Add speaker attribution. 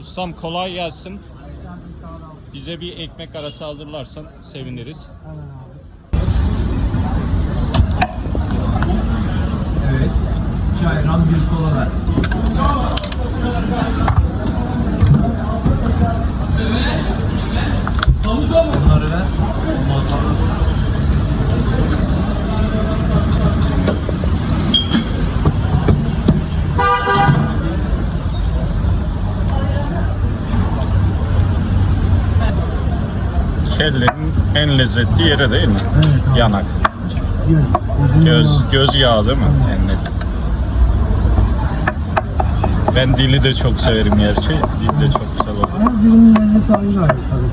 Speaker 1: Ustam kolay gelsin. Bize bir ekmek arası hazırlarsan seviniriz.
Speaker 2: Evet. İki ayran bir kola ver. Bunları ver. Ondan sonra
Speaker 1: Kellerin en lezzetli yeri değil mi?
Speaker 3: Evet abi.
Speaker 1: Yanak.
Speaker 3: Göz.
Speaker 1: Göz
Speaker 3: yağı.
Speaker 1: göz yağı değil mi? En lezzetli. Ben dili de çok severim gerçi. Dil de çok güzel olur.
Speaker 3: Her birinin lezzeti ayrı ayrı tabii.